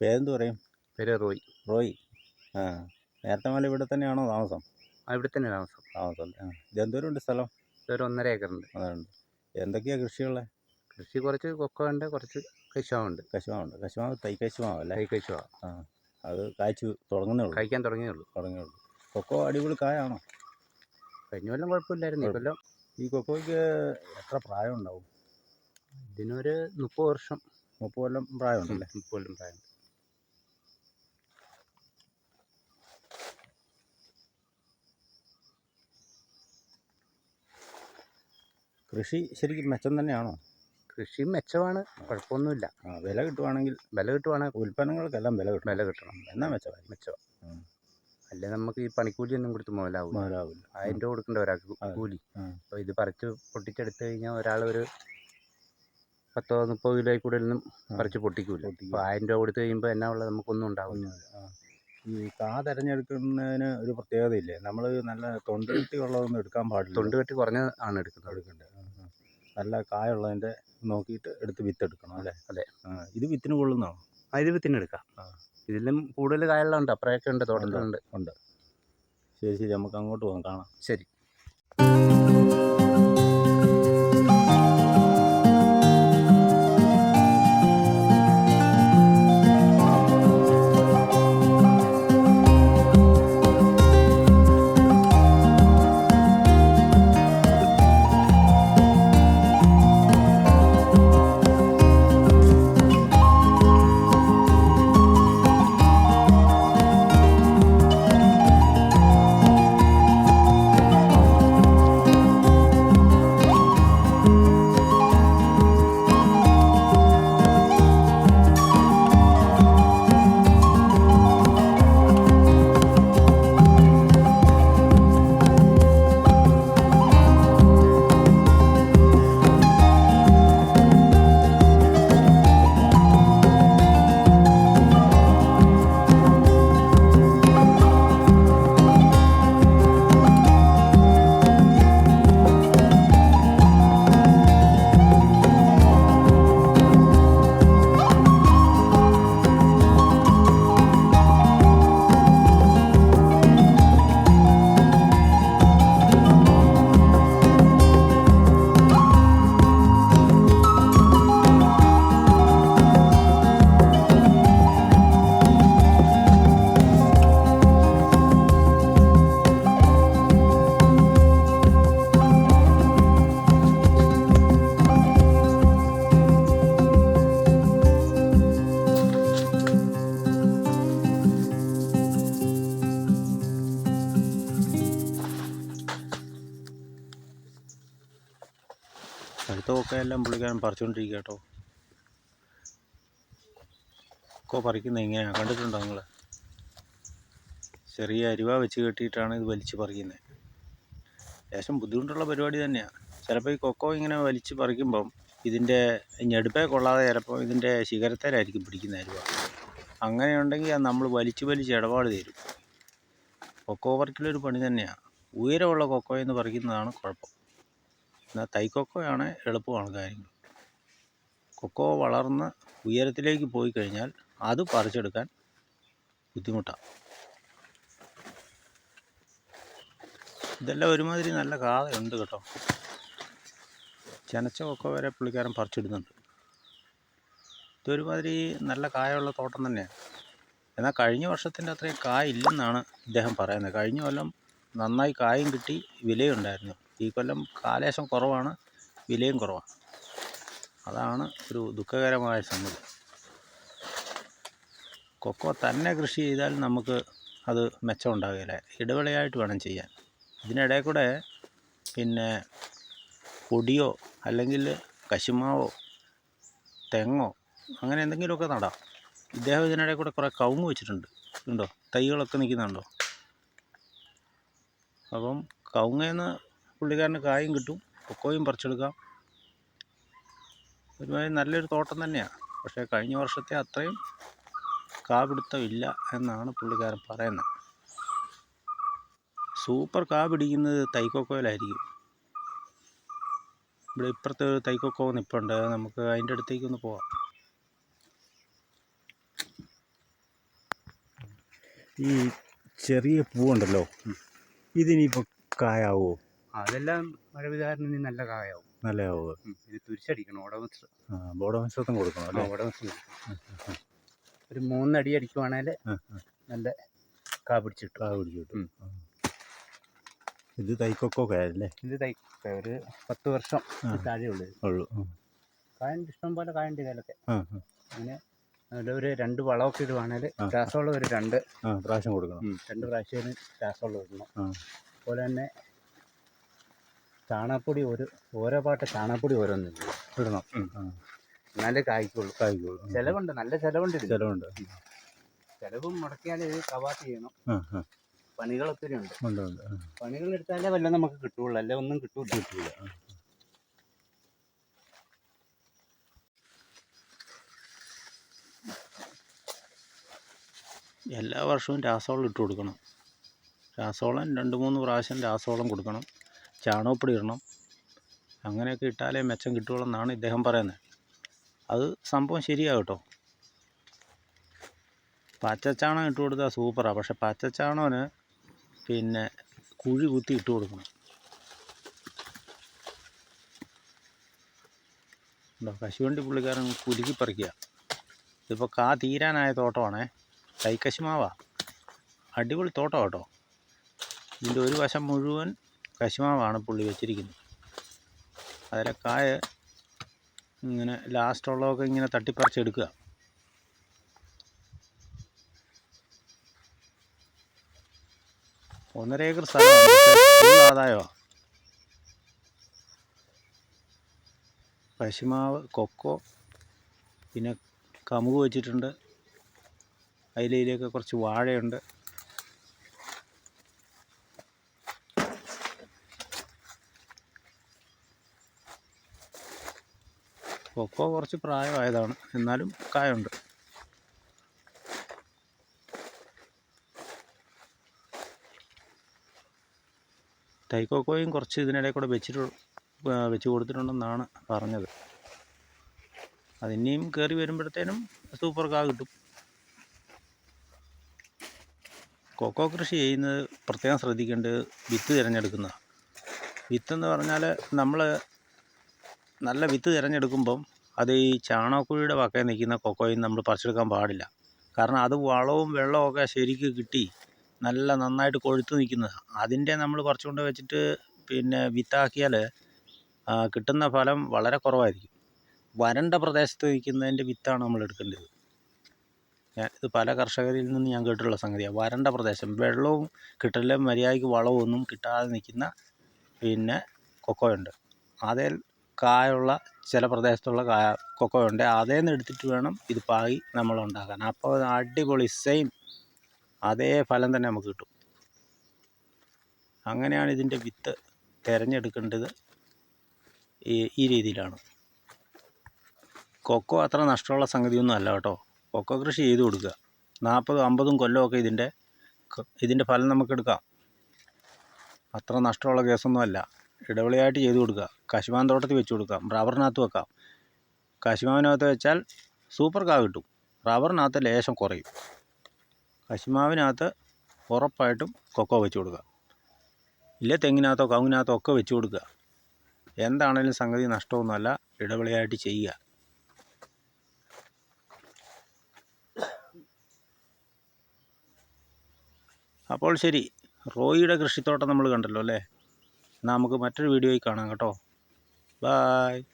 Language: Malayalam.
പേരെന്ത് പറയും പേര് റോയ്. റോയ്. ആ നേരത്തെ മല ഇവിടെ തന്നെയാണോ താമസം? ആ ഇവിടെ തന്നെ താമസം. താമസം ആ ഇതെന്തോരം ഉണ്ട് സ്ഥലം? ഇതൊരു ഒന്നര ഏക്കറുണ്ട്. അതുണ്ട്. എന്തൊക്കെയാണ് കൃഷിയുള്ളത് കൃഷി കുറച്ച് കൊക്ക ഉണ്ട് കുറച്ച് കശുവാണ്ട് കശുവാണ്ട് കശുവാ തൈ കശുമാവ് അല്ലേ? കശുവാ ആ അത് കായ്ച്ചു തുടങ്ങുന്നേ ഉള്ളൂ. കഴിക്കാൻ തുടങ്ങിയേ ഉള്ളൂ. തുടങ്ങേ ഉള്ളൂ. കൊക്കോ അടിപൊളി കായാണോ? കഴിഞ്ഞ കൊല്ലം കുഴപ്പമില്ലായിരുന്നു. ഈ കൊല്ലം ഈ കൊക്കോയ്ക്ക് എത്ര പ്രായം ഉണ്ടാവും ഇതിനൊരു മുപ്പത് വർഷം. മുപ്പത് കൊല്ലം പ്രായമുണ്ടല്ലേ? മുപ്പത് കൊല്ലം പ്രായം കൃഷി ശരിക്കും മെച്ചം തന്നെയാണോ? കൃഷി മെച്ചമാണ്. കുഴപ്പമൊന്നുമില്ല. ആ വില കിട്ടുവാണെങ്കിൽ വില കിട്ടുവാണെങ്കിൽ ഉൽപ്പന്നങ്ങൾക്കെല്ലാം വില കിട്ടും. വില കിട്ടണം. എന്നാ മെച്ചമായി? മെച്ചം. അല്ലെ നമുക്ക് ഈ പണിക്കൂലി ഒന്നും കൊടുത്ത് മുതലാവും മുതലാവില്ല ആയിരം രൂപ കൊടുക്കേണ്ട ഒരാൾക്ക് കൂലി. അപ്പോൾ ഇത് പറിച്ച് പൊട്ടിച്ചെടുത്ത് കഴിഞ്ഞാൽ ഒരാൾ ഒരു പത്തോ മുപ്പത് കിലോയിൽ കൂടുതലൊന്നും. പറിച്ച് പൊട്ടിക്കൂല. അപ്പോൾ ആയിരം രൂപ കൊടുത്ത് കഴിയുമ്പോൾ എന്നാ ഉള്ളത്? നമുക്കൊന്നും ഉണ്ടാവില്ല ഈ കാ തിരഞ്ഞെടുക്കുന്നതിന് ഒരു പ്രത്യേകതയില്ലേ? നമ്മൾ നല്ല തൊണ്ട് കെട്ടിയുള്ളതൊന്നും എടുക്കാൻ പാടില്ല തൊണ്ട് കെട്ടി കുറഞ്ഞ ആണ് എടുക്കുന്നത്. എടുക്കണ്ടേ? ആ, ആ. നല്ല കായുള്ളതിന്റെ നോക്കിയിട്ട് എടുത്ത് വിത്തെടുക്കണം അല്ലേ? അതെ. ഇത് വിത്തിന് കൊള്ളുന്നതാണോ? ആ ഇത് വിത്തിന് എടുക്കാം. ഇതിലും കൂടുതൽ കായുള്ള ഉണ്ട് അപ്രയൊക്കെ ഉണ്ട് തോട്ടത്തിലുണ്ട് ഉണ്ട്. ശരി ശരി. നമുക്ക് അങ്ങോട്ട് പോകാം. കാണാം. ശരി. എല്ലാം പുള്ളിക്കാരൻ പറിച്ചുകൊണ്ടിരിക്കുക കേട്ടോ. കൊക്കോ പറിക്കുന്നത് ഇങ്ങനെയാണ് കണ്ടിട്ടുണ്ടോ നിങ്ങൾ ചെറിയ അരിവ വെച്ച് കെട്ടിയിട്ടാണ് ഇത് വലിച്ച് പറിക്കുന്നത് ലേശം ബുദ്ധിമുട്ടുള്ള പരിപാടി തന്നെയാണ് ചിലപ്പോൾ ഈ കൊക്കോ ഇങ്ങനെ വലിച്ച് പറിക്കുമ്പം ഇതിന്റെ ഞെടുപ്പേ കൊള്ളാതെ ചിലപ്പോൾ ഇതിന്റെ ശിഖരത്തേലായിരിക്കും പിടിക്കുന്ന അരിവ. അങ്ങനെയുണ്ടെങ്കിൽ അത് നമ്മൾ വലിച്ച് വലിച്ച് ഇടപാട് തരും. കൊക്കോ പറിക്കലൊരു പണി തന്നെയാണ് ഉയരമുള്ള കൊക്കോ എന്ന് പറിക്കുന്നതാണ് കുഴപ്പം. എന്നാൽ തൈക്കൊക്കോയാണ് എളുപ്പമാണ് കാര്യങ്ങൾ. കൊക്കോ വളർന്ന് ഉയരത്തിലേക്ക് പോയി കഴിഞ്ഞാൽ അത് പറിച്ചെടുക്കാൻ ബുദ്ധിമുട്ടാണ് ഇതെല്ലാം ഒരുമാതിരി നല്ല കാതയുണ്ട് കേട്ടോ. ചെനച്ച കൊക്കോ വരെ പുള്ളിക്കാരൻ പറിച്ചിടുന്നുണ്ട്. ഇതൊരുമാതിരി നല്ല കായുള്ള തോട്ടം തന്നെയാണ് എന്നാൽ കഴിഞ്ഞ വർഷത്തിന്റെ അത്രയും കായ ഇല്ലെന്നാണ് ഇദ്ദേഹം പറയുന്നത്. കഴിഞ്ഞ കൊല്ലം നന്നായി കായും കിട്ടി വിലയുണ്ടായിരുന്നു. ഈ കൊല്ലം കാലേശം കുറവാണ് വിലയും കുറവാണ്. അതാണ് ഒരു ദുഃഖകരമായ സംഗതി. കൊക്കോ തന്നെ കൃഷി ചെയ്താൽ നമുക്ക് അത് മെച്ചം ഉണ്ടാകില്ല. ഇടവേളയായിട്ട് വേണം ചെയ്യാൻ. ഇതിനിടയിൽ കൂടെ പിന്നെ പൊടിയോ അല്ലെങ്കിൽ കശുമാവോ തെങ്ങോ അങ്ങനെ എന്തെങ്കിലുമൊക്കെ നടാം. ഇദ്ദേഹം ഇതിനിടയിൽ കൂടെ കുറേ കവുങ്ങ് വെച്ചിട്ടുണ്ട്. ഉണ്ടോ? തൈകളൊക്കെ നിൽക്കുന്നുണ്ടോ? അപ്പം കവുങ്ങേന്ന് പുള്ളിക്കാരന് കായും കിട്ടും കൊക്കോയും പറിച്ചെടുക്കാം. ഒരുമാതിരി നല്ലൊരു തോട്ടം തന്നെയാണ് പക്ഷേ കഴിഞ്ഞ വർഷത്തെ അത്രയും കാ പിടുത്തം ഇല്ല എന്നാണ് പുള്ളിക്കാരൻ പറയുന്നത്. സൂപ്പർ കാ പിടിക്കുന്നത് തൈക്കൊക്കോയിലായിരിക്കും. ഇവിടെ ഇപ്പുറത്ത് ഒരു തൈക്കൊക്കോ നിൽപ്പുണ്ട് നമുക്ക് അതിന്റെ അടുത്തേക്ക് ഒന്ന് പോവാം. ഈ ചെറിയ പൂവുണ്ടല്ലോ ഇതിനിപ്പോൾ കായാവോ? അതെല്ലാം മഴ പെയ്താരണം ഇനി നല്ല കായാവും. നല്ലതാവോ ഉം. ഇത് തുരിച്ചടിക്കണം ഓടമിശ്രം ആ ബോഡമിശ്രത്തം കൊടുക്കണം അല്ലേ? ഒരു മൂന്നടി അടിക്കുവാണേൽ. നല്ല കാ പിടിച്ചിട്ട്. കാ പിടിച്ചിട്ട്. കിട്ടും ഇത് തൈക്കൊക്കെ കായല്ലേ ഇത് തൈ ഒരു പത്ത് വർഷം താഴെയുള്ളു. ഉള്ളു. കായണ്ട് ഇഷ്ടം പോലെ കായണ്ട് ആ. അങ്ങനെ ഒരു രണ്ട് വളമൊക്കെ ഇടുവാണെങ്കിൽ ആ. രാസവളം ഒരു രണ്ട്. പ്രാവശ്യം കൊടുക്കണം. രണ്ട് പ്രാവശ്യം രാസവളം ഇടണം. അതുപോലെ തന്നെ ചാണകപ്പൊടി ഒരു ഓരോ പാട്ട് ചാണകപ്പൊടി ഓരോന്നില്ല ഇടണം. എന്നാലേ കായ്ക്കുള്ളൂ. കായ്ക്കോളൂ ആ. ചിലവുണ്ട് നല്ല ചിലവുണ്ട് ചിലവുണ്ട്. ചിലവും മുടക്കിയാലേ ഇത് കവാത്ത് ചെയ്യണം. പണികൾ ഒത്തിരി ഉണ്ട്. പണികൾ എടുത്താലേ വല്ല നമുക്ക് കിട്ടുള്ളൂ. അല്ലെ ഒന്നും കിട്ടൂല. കിട്ടൂല. എല്ലാ വർഷവും രാസവളം ഇട്ട് കൊടുക്കണം. രാസവളം രണ്ട് മൂന്ന് പ്രാവശ്യം രാസവളം കൊടുക്കണം. ചാണകപ്പൊടി ഇടണം. അങ്ങനെയൊക്കെ ഇട്ടാലേ മെച്ചം കിട്ടുകയുള്ളൂ എന്നാണ് ഇദ്ദേഹം പറയുന്നത്. അത് സംഭവം ശരിയാ കേട്ടോ പച്ചച്ചാണകം ഇട്ട് കൊടുത്താൽ സൂപ്പറാണ് പക്ഷെ പച്ചച്ചാണകന് പിന്നെ കുഴി കുത്തി ഇട്ട് കൊടുക്കണം. ഉണ്ടോ കശുവണ്ടി പുള്ളിക്കാരൻ കുലുക്കി പറിക്കുക ഇതിപ്പോൾ കാ തീരാനായ തോട്ടമാണേ. കൈക്കശുമാവാ. അടിപൊളി തോട്ടം കേട്ടോ ഇതിന്റെ ഒരു വശം മുഴുവൻ കശുമാവാണ് പുള്ളി വെച്ചിരിക്കുന്നത്. അതിലെ കായ ഇങ്ങനെ ലാസ്റ്റുള്ളതൊക്കെ ഇങ്ങനെ തട്ടിപ്പറിച്ചെടുക്കുക. ഒന്നര ഏക്കർ ഫുൾ ആദായമാണ് കശുമാവ് കൊക്കോ പിന്നെ കമുക് വെച്ചിട്ടുണ്ട്. അതിലയിലൊക്കെ കുറച്ച് വാഴയുണ്ട്. കൊക്കോ കുറച്ച് പ്രായമായതാണ്. എന്നാലും കായുണ്ട്. തൈക്കോക്കോയും കുറച്ച് ഇതിനിടയിൽ കൂടെ വെച്ചിട്ട് വെച്ച് കൊടുത്തിട്ടുണ്ടെന്നാണ് പറഞ്ഞത്. അതിനെയും കയറി വരുമ്പോഴത്തേനും സൂപ്പർ കാ കിട്ടും. കൊക്കോ കൃഷി ചെയ്യുന്നത് പ്രത്യേകം ശ്രദ്ധിക്കേണ്ടത് വിത്ത് തിരഞ്ഞെടുക്കുന്നതാണ്. വിത്തെന്ന് പറഞ്ഞാൽ നമ്മൾ നല്ല വിത്ത് തിരഞ്ഞെടുക്കുമ്പം അത് ഈ ചാണകക്കുഴിയുടെ വക്കയിൽ നിൽക്കുന്ന കൊക്കോയിൽ നമ്മൾ പറിച്ചെടുക്കാൻ പാടില്ല. കാരണം അത് വളവും വെള്ളവും ഒക്കെ ശരിക്ക് കിട്ടി നല്ല നന്നായിട്ട് കൊഴുത്ത് നിൽക്കുന്നതാണ് അതിന്റെ നമ്മൾ പറിച്ചുകൊണ്ട് വെച്ചിട്ട് പിന്നെ വിത്താക്കിയാൽ കിട്ടുന്ന ഫലം വളരെ കുറവായിരിക്കും. വരണ്ട പ്രദേശത്ത് നിൽക്കുന്നതിന്റെ വിത്താണ് നമ്മൾ എടുക്കേണ്ടത്. ഞാൻ ഇത് പല കർഷകരിൽ നിന്ന് ഞാൻ കേട്ടിട്ടുള്ള സംഗതിയാണ്. വരണ്ട പ്രദേശം വെള്ളവും കിട്ടില്ല മര്യാദയ്ക്ക് വളവും ഒന്നും കിട്ടാതെ നിൽക്കുന്ന പിന്നെ കൊക്കോയുണ്ട്. അതേ കായുള്ള ചില പ്രദേശത്തുള്ള കായ കൊക്കോയുണ്ട്. അതേ നിന്ന് എടുത്തിട്ട് വേണം ഇത് പാകി നമ്മൾ ഉണ്ടാക്കാൻ അപ്പോൾ അടിപൊളി സെയിം അതേ ഫലം തന്നെ നമുക്ക് കിട്ടും. അങ്ങനെയാണ് ഇതിന്റെ വിത്ത് തിരഞ്ഞെടുക്കേണ്ടത് ഈ രീതിയിലാണ്. കൊക്കോ അത്ര നഷ്ടമുള്ള സംഗതിയൊന്നും അല്ല കേട്ടോ. കൊക്കോ കൃഷി ചെയ്ത് കൊടുക്കുക. നാൽപ്പതും അമ്പതും കൊല്ലമൊക്കെ ഇതിന്റെ ഇതിന്റെ ഫലം നമുക്ക് എടുക്കാം. അത്ര നഷ്ടമുള്ള കേസൊന്നും അല്ല. ഇടവിളയായിട്ട് ചെയ്ത് കൊടുക്കുക. കശുമാൻ തോട്ടത്തിൽ വെച്ച് കൊടുക്കാം. റബ്ബറിനകത്ത് വെക്കാം. കശുമാവിനകത്ത് വെച്ചാൽ സൂപ്പർ കാ കിട്ടും. റബ്ബറിനകത്ത് ലേശം കുറയും. കശുമാവിനകത്ത് ഉറപ്പായിട്ടും കൊക്കോ വെച്ച് കൊടുക്കുക. ഇല്ല തെങ്ങിനകത്തോ കവുങ്ങിനകത്തോ ഒക്കെ വെച്ച് കൊടുക്കുക. എന്താണേലും സംഗതി നഷ്ടമൊന്നുമല്ല. ഇടവിളയായിട്ട് ചെയ്യുക. അപ്പോൾ ശരി. റോയിയുടെ കൃഷിത്തോട്ടം നമ്മൾ കണ്ടല്ലോ അല്ലേ? നമുക്ക് മറ്റൊരു വീഡിയോയിൽ കാണാം കേട്ടോ. Bye.